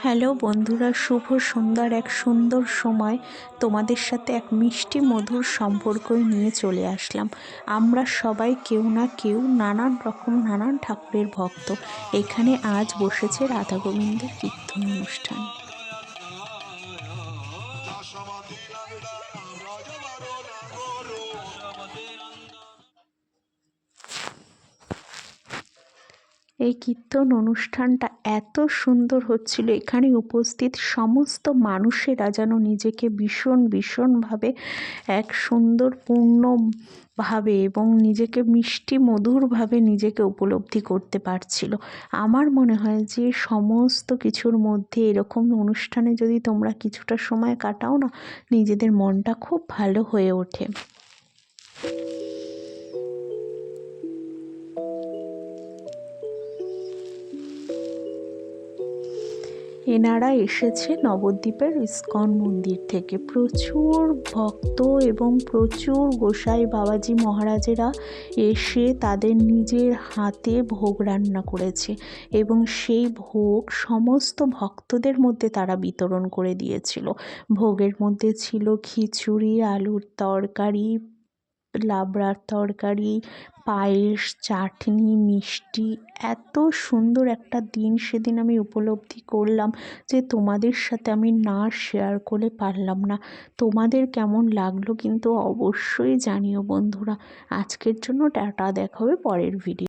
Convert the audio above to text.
Hello বন্ধুরা শুভ সুন্দর এক সুন্দর সময় তোমাদের সাথে এক মিষ্টি মধুর সম্পর্ক নিয়ে চলে আসলাম আমরা সবাই কেউ না কেউ নানান রকম নানান ঠাকুরের ভক্ত এখানে আজ বসেছে রাধা গোবিন্দের কীর্তন অনুষ্ঠান এই কীর্তন অনুষ্ঠানটা এত সুন্দর হচ্ছিল। এখানে উপস্থিত সমস্ত মানুষেরা যেন নিজেকে ভীষণ, ভীষণভাবে এক সুন্দর পূর্ণভাবে এবং নিজেকে মিষ্টি, মধুরভাবে নিজেকে উপলব্ধি করতে পারছিল। আমার মনে হয় যে সমস্ত কিছুর মধ্যে এরকম অনুষ্ঠানে যদি তোমরা কিছুটা সময় কাটাও না, নিজেদের মনটা খুব ভালো হয়ে ওঠে। এনারা এসেছে নবদ্বীপের ইস্কন মন্দির থেকে। প্রচুর ভক্ত এবং প্রচুর গোসাই বাবাজি মহারাজেরা এসে তাদের নিজের হাতে ভোগ রান্না করেছে এবং সেই ভোগ সমস্ত ভক্তদের মধ্যে তারা বিতরণ করে দিয়েছিল। ভোগের মধ্যে ছিল খিচুড়ি, আলুর তরকারি লাবড়ার তরকারি, পায়েস, চাটনি, মিষ্টি, এত সুন্দর একটা দিন সেদিন আমি উপলব্ধি করলাম যে তোমাদের সাথে আমি না শেয়ার করে পারলাম না। তোমাদের কেমন লাগল কিন্তু অবশ্যই জানিও বন্ধুরা। আজকের জন্য টাটা দেখাবে পরের ভিডিও